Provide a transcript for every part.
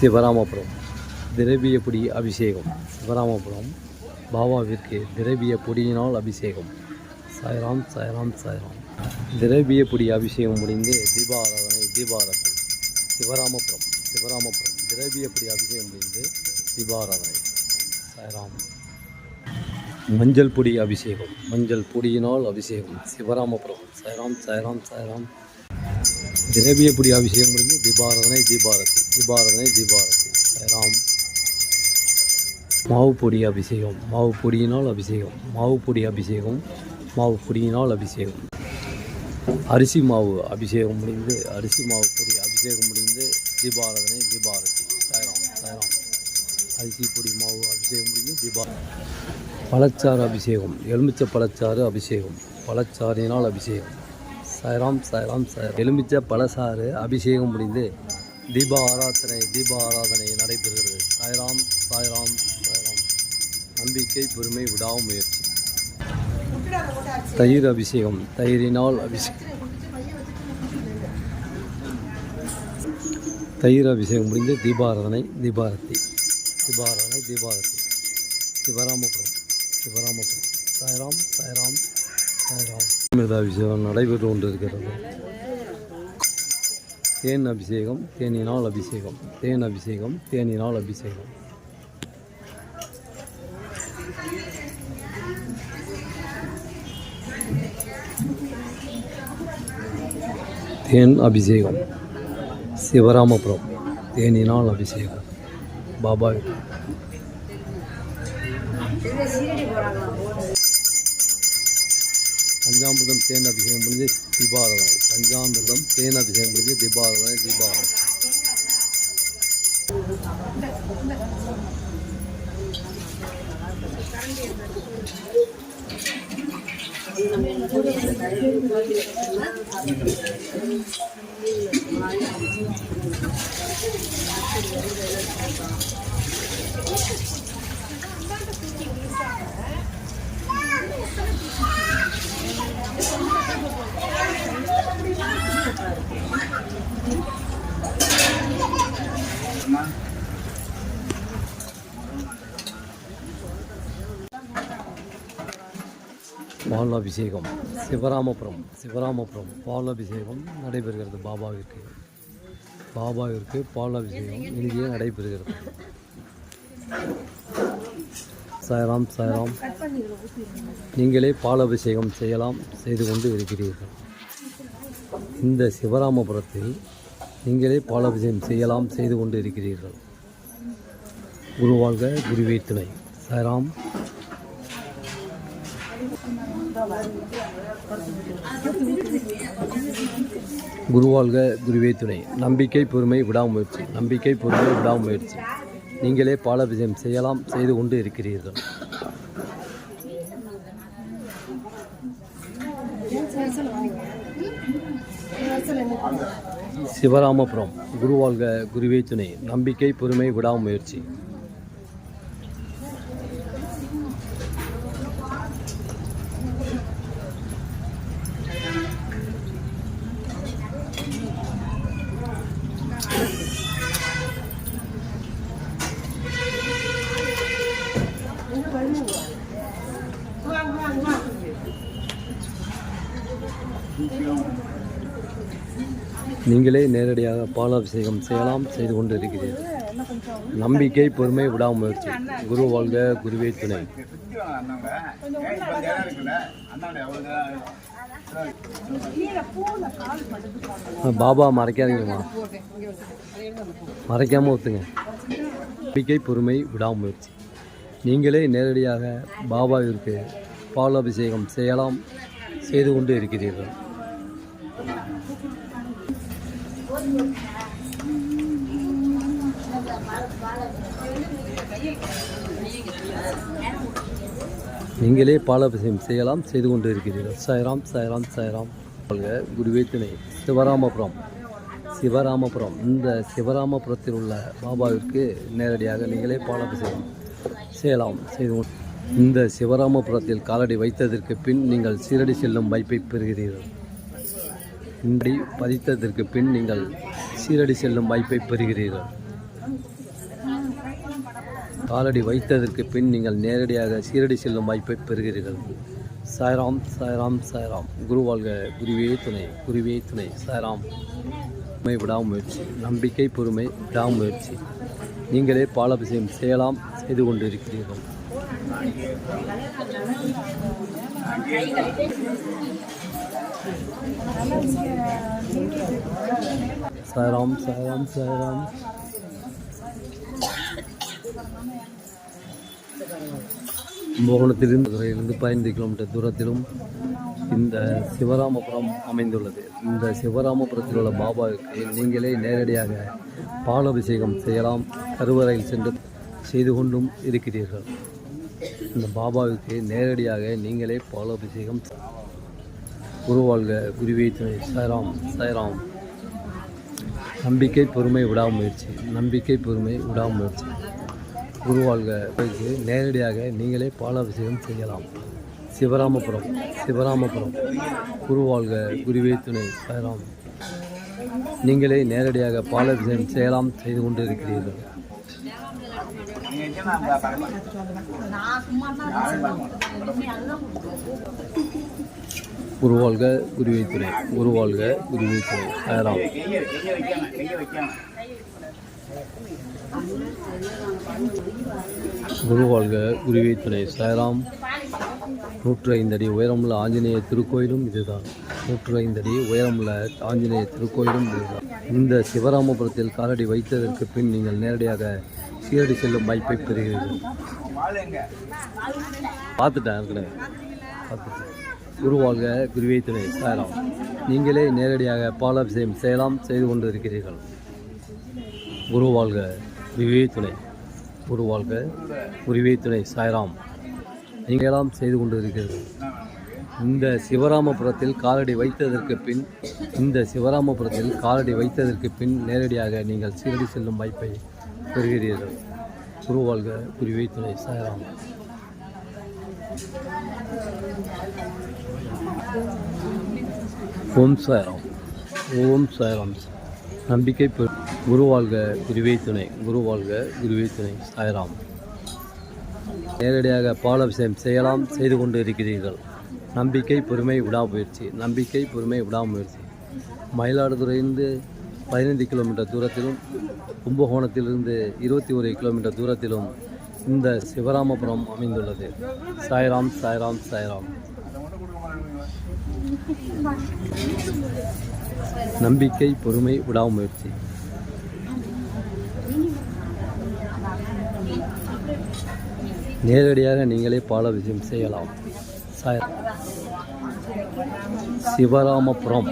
சிவராமபுரம் திரவியப்பொடி அபிஷேகம். சிவராமபுரம் பாபாவிற்கு திரவிய பொடியினால் அபிஷேகம். சாய்ராம் சாய்ராம் சாய்ராம். திரவிய பொடி அபிஷேகம் முடிந்து தீபாராதனை தீபாரதி சிவராமபுரம் சிவராமபுரம். திரவிய பொடி அபிஷேகம் முடிந்து தீபாராதனை. சாய்ராம். மஞ்சள் பொடி அபிஷேகம். மஞ்சள் பொடியினால் அபிஷேகம். சிவராமபுரம் சாய்ராம் சாய்ராம் சாய்ராம். திரவிய பொடி அபிஷேகம் முடிஞ்சு தீபாரதனை தீபாரதி. தீபாராதனை தீபாரதி. ராம் மாவு பொடி அபிஷேகம். மாவு பொடியினால் அபிஷேகம். மாவு பொடி அபிஷேகம். மாவு பொடியினால் அபிஷேகம். அரிசி மாவு அபிஷேகம் முடிந்து அரிசி மாவு பொடி அபிஷேகம் முடிந்து தீபாரதனை தீபாரதி. சாய்ராம் சாய்ராம். அரிசி பொடி மாவு அபிஷேகம் முடிஞ்சு தீபாவளி பழச்சாறு அபிஷேகம். எலுமிச்சை பழச்சாறு அபிஷேகம். பழச்சாறினால் அபிஷேகம். சாய்ராம் சாய்ராம் சாய் எலுமிச்சை பழச்சாறு அபிஷேகம் முடிந்து தீப ஆராதனை தீப ஆராதனை நடைபெறுகிறது. சாய்ராம் சாய்ராம் சாய்ராம். நம்பிக்கை பொறுமை விடாமுயற்சி. தயிர் அபிஷேகம். தயிரினால் அபிஷேகம். தயிர் அபிஷேகம் முடிந்து தீபாராதனை தீபாரத்தி தீபாராதனை தீபாரதி சிவராமபுரம் சிவராமபுரம் சாய்ராம் சாய்ராம் சாய்ராம் அமிர்த அபிஷேகம் நடைபெற்று கொண்டிருக்கிறது தேன் அபிஷேகம் தேனினால் அபிஷேகம் தேன் அபிஷேகம் தேனினால் அபிஷேகம் தேன் அபிஷேகம் சிவராமபுரம் தேனினால் அபிஷேகம் பாபா பஞ்சாமிர்தம் தேன் அபிஷேகம் முடிஞ்சு தீபாராதனை பஞ்சாமிர்தம் தேன் அபிஷேகம் முடிஞ்சு தீபாராதனை Thank you. அபிஷேகம் சிவராமபுரம் சிவராமபுரம் பாலாபிஷேகம் நடைபெறுகிறது பாபாவிற்கு. பாபாவிற்கு பால் அபிஷேகம் இங்கே நடைபெறுகிறது. சாய்ராம் சாய்ராம். நீங்களே பால் அபிஷேகம் செய்யலாம் செய்து கொண்டு இருக்கிறீர்கள். இந்த சிவராமபுரத்தில் நீங்களே பால் அபிஷேகம் செய்யலாம் செய்து கொண்டு இருக்கிறீர்கள். குருவாழ்க குருவே துணை சாய்ராம். குருவாழ்க குருவே துணை நம்பிக்கை பொறுமை விடாமுயற்சி. நம்பிக்கை பொறுமை விடாமுயற்சி. நீங்களே பாலாபிஷேகம் செய்யலாம் செய்து கொண்டு இருக்கிறீர்கள். சிவராமபுரம் குருவாழ்க குருவே துணை. நம்பிக்கை பொறுமை விடாமுயற்சி. நீங்களே நேரடியாக பாலாபிஷேகம் செய்யலாம் செய்து கொண்டு இருக்கிறீர்கள் நம்பிக்கை பொறுமை விடாமுயற்சி. குரு வாழ்க குருவே துணை. பாபா மறைக்காதீங்கம்மா. மறைக்காம ஒத்துங்க. நம்பிக்கை பொறுமை விடாமுயற்சி. நீங்களே நேரடியாக பாபாவிற்கு பாலாபிஷேகம் செய்யலாம் செய்து கொண்டு இருக்கிறீர்கள். நீங்களே பாலாபிஷேகம் செய்யலாம் செய்து கொண்டு இருக்கிறீர்கள் சாய்ராம் சாய்ராம் சாய்ராம். வாழ்க குருவே துணை. சிவராமபுரம். சிவராமபுரம். இந்த சிவராமபுரத்தில் உள்ள பாபாவிற்கு நேரடியாக நீங்களே பாலாபிஷேகம் செய்யலாம் செய்து இந்த சிவராமபுரத்தில் காலடி வைத்ததற்கு பின் நீங்கள் சீரடி செல்லும் வாய்ப்பை பெறுகிறீர்கள். இன்றி பதித்ததற்கு பின் நீங்கள் சீரடி செல்லும் வாய்ப்பை பெறுகிறீர்கள். காலடி வைத்ததற்கு பின் நீங்கள் நேரடியாக சீரடி செல்லும் வாய்ப்பை பெறுகிறீர்கள். சாய்ராம் சாய்ராம் சாய்ராம். குரு வாழ்க குருவே துணை குருவே துணை. சாய்ராம். பொறுமை விடாமுயற்சி நம்பிக்கை பொறுமை விடாமுயற்சி. நீங்களே பாலாபிஷேகம் செய்யலாம் செய்து கொண்டிருக்கிறீர்கள். சாய்ராம் சாய்ராம் சாய்ராம் கும்பகோணத்திலிருந்து துறையிலிருந்து பதினைந்து கிலோமீட்டர் தூரத்திலும் இந்த சிவராமபுரம் அமைந்துள்ளது. இந்த சிவராமபுரத்தில் உள்ள பாபாவுக்கு நீங்களே நேரடியாக பாலாபிஷேகம் செய்யலாம் கருவறையில் சென்று செய்து கொண்டும் இருக்கிறீர்கள். இந்த பாபாவுக்கு நேரடியாக நீங்களே பாலாபிஷேகம் குருவாழ்க குருவே துணை சாய்ராம் சாய்ராம். நம்பிக்கை பொறுமை விடாமுயற்சி. நம்பிக்கை பொறுமை விடாமுயற்சி. குருவாழ்க போய்க்கு நேரடியாக நீங்களே பாலாபிஷேகம் செய்யலாம். சிவராமபுரம் சிவராமபுரம். குருவாழ்க குருவே துணை சாய்ராம். நீங்களே நேரடியாக பாலாபிஷேகம் செய்யலாம் செய்து கொண்டு இருக்கிறீர்கள் குருவாழ்க குருவே துணை குருவாழ்க குருவே துணை சாய்ராம் குருவாழ்க குருவே துணை சாய்ராம் நூற்று ஐந்தடி உயரமுள்ள ஆஞ்சநேய திருக்கோயிலும் இதுதான். நூற்று ஐந்தடி உயரமுள்ள ஆஞ்சநேய திருக்கோயிலும் இதுதான். இந்த சிவராமபுரத்தில் காலடி வைத்ததற்கு பின் நீங்கள் நேரடியாக சீரடி செல்லும் வாய்ப்பை பெறுகிறீர்கள். பார்த்துட்டேன் ஏற்கனவே. பார்த்துட்டேன். குருவாழ்க குருவே துணை நீங்களே நேரடியாக பாலாபிஷேகம் செய்யலாம் செய்து கொண்டு இருக்கிறீர்கள் குருவாழ்க குருவே துணை குருவாழ்க குருவே துணை சாய்ராம். நீங்களாம் செய்து கொண்டு இருக்கிறீர்கள் இந்த சிவராமபுரத்தில் காலடி வைத்ததற்கு பின் இந்த சிவராமபுரத்தில் காலடி வைத்ததற்கு பின் நேரடியாக நீங்கள் சீரடி செல்லும் வாய்ப்பை பெறுகிறீர்கள். குருவாழ்க குருவே துணை சாய்ராம். ஓம் சாய்ராம். ஓம் சாய்ராம். நம்பிக்கை பெ குருவாழ்க குருவே துணை. குருவாழ்க குருவே துணை. சாய்ராம். நேரடியாக பாலாபிஷேகம் செய்யலாம் செய்து கொண்டு இருக்கிறீர்கள் நம்பிக்கை பொறுமை விடாமுயற்சி நம்பிக்கை பொறுமை விடாமுயற்சி. மயிலாடுதுறையிலிருந்து பதினைந்து கிலோமீட்டர் தூரத்திலும் கும்பகோணத்திலிருந்து இருபத்தி ஒரு கிலோமீட்டர் தூரத்திலும் இந்த சிவராமபுரம் அமைந்துள்ளது. சாய்ராம் சாய்ராம் சாய்ராம். நம்பிக்கை பொறுமை விடாமுயற்சி. நேரடியாக நீங்களே பாலாபிஷேகம் செய்யலாம். சார் சிவராமபுரம்.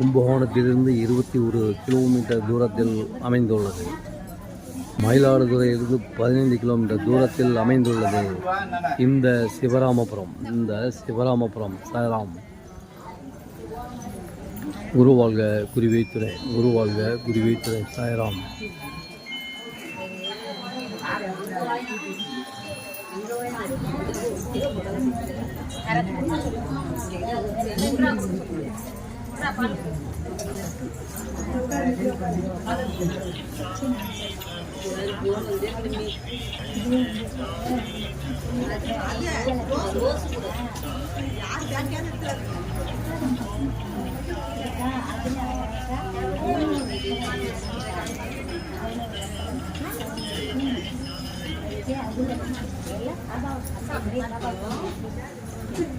கும்பகோணத்திலிருந்து இருபத்தி ஒரு கிலோமீட்டர் தூரத்தில் அமைந்துள்ளது. மயிலாடுதுறையிலிருந்து பதினைந்து கிலோமீட்டர் தூரத்தில் அமைந்துள்ளது. இந்த சிவராமபுரம் இந்த சிவராமபுரம் சாய்ராம். குருவாழ்க குருவேத்துறை குருவாழ்க குருவேத்துறை சாய்ராம்.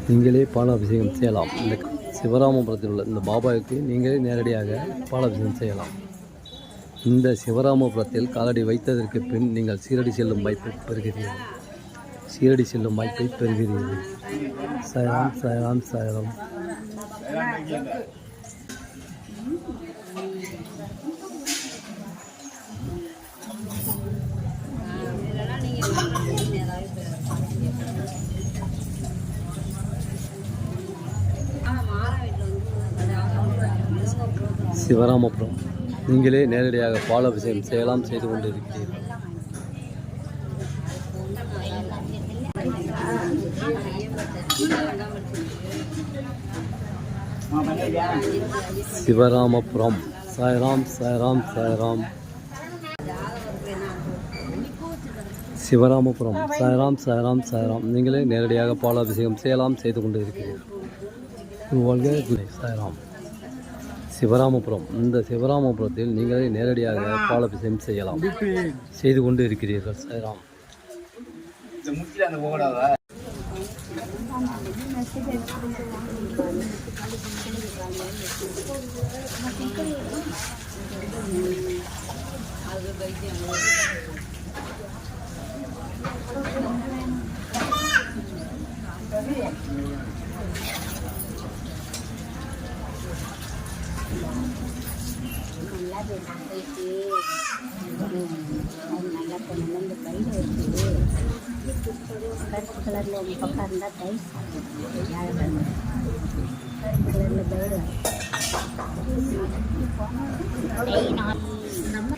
நீங்களே பாலாபிஷேகம் செய்யலாம். இந்த சிவராமபுரத்தில் உள்ள இந்த பாபாவுக்கு நீங்களே நேரடியாக பாலாபிஷேகம் செய்யலாம். இந்த சிவராமபுரத்தில் காலடி வைத்ததற்கு பின் நீங்கள் சீரடி செல்லும் வாய்ப்பை பெறுகிறீர்கள். சீரடி செல்லும் வாய்ப்பை பெறுகிறீர்கள். சாயராம் சாயராம் சாயராம். சிவராமபுரம். நீங்களே நேரடியாக பாலாபிஷேகம் செய்யலாம் செய்து கொண்டு இருக்கிறீர்கள் சிவராமபுரம். சாய்ராம் சாய்ராம் சாய்ராம். சிவராமபுரம். சாய்ராம் சாய்ராம் சாய்ராம். நீங்களே நேரடியாக பாலாபிஷேகம் செய்யலாம் செய்து கொண்டு இருக்கிறீர்கள் வாழ்க சாய்ராம். சிவராமபுரம். இந்த சிவராமபுரத்தில் நீங்களே நேரடியாக பாலாபிஷேகம் செய்யலாம். செய்து கொண்டு இருக்கிறீர்கள் சாய்ராம். நல்லா போயிட்டு அது நல்லா பொண்ணு இந்த கையில் இருக்குது கருப்பு கலரில் உங்கள் பக்கம் இருந்தால் தை சாப்பிடுது வியாழக்கிழமை கருப்பு கலரில் பேர்டு நம்ம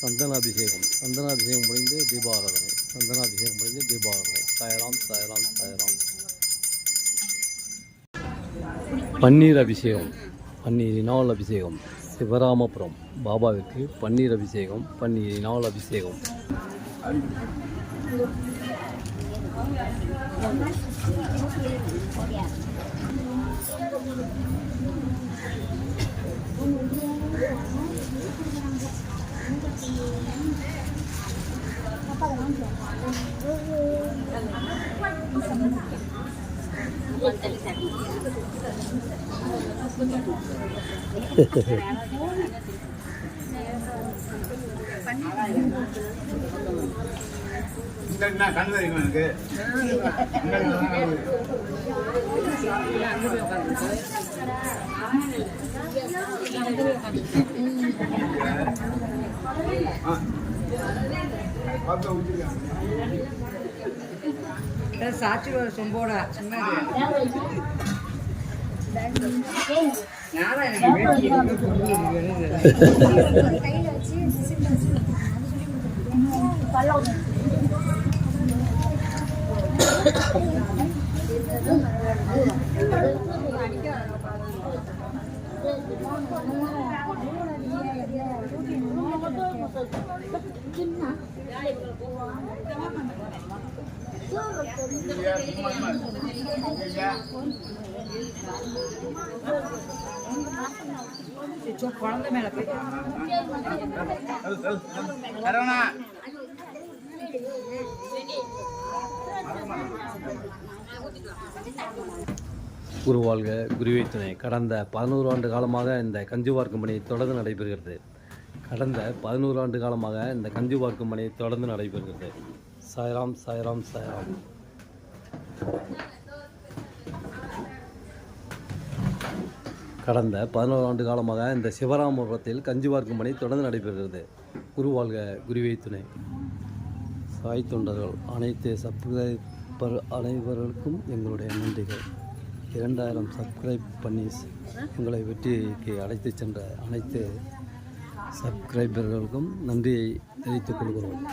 சந்தனாபிஷேகம் சந்தனாபிஷேகம் முடிந்து தீபாராதனை. சந்தனாபிஷேகம் முடிந்து தீபாராதனை. சாயராம் சாயராம் சாயராம். பன்னீர் அபிஷேகம். பன்னீரினால் அபிஷேகம். சிவராமபுரம். பாபாவிற்கு பன்னீர் அபிஷேகம் பன்னீரினால் அபிஷேகம். Thank you. எனக்கு சாட்சி சொம்போட. சொன்னது நானா குழந்தை மேல போய் குருவாழ்க குருவே துணை கடந்த பதினோரு ஆண்டு காலமாக இந்த கஞ்சுவார் கம்பெனி தொடர்ந்து நடைபெறுகிறது. கடந்த பதினோரு ஆண்டு காலமாக இந்த கஞ்சி பார்க்கும் பணி தொடர்ந்து நடைபெறுகிறது. சாய்ராம் சாய்ராம் சாய்ராம். கடந்த பதினோரு ஆண்டு காலமாக இந்த சிவராமபுரத்தில் கஞ்சி பார்க்கும் பணி தொடர்ந்து நடைபெறுகிறது. குருவாழ்க குருவை துணை. சாய் தொண்டர்கள் அனைத்து சப்ஸ்கிரைபர் அனைவர்களுக்கும் எங்களுடைய நன்றிகள். இரண்டாயிரம் சப்ஸ்கிரைப் பண்ணி எங்களை வெற்றிக்கு அழைத்து சென்ற அனைத்து சப்ஸ்கிரைபர்களுக்கும் நன்றியை தெரிவித்துக் கொள்கிறோம்.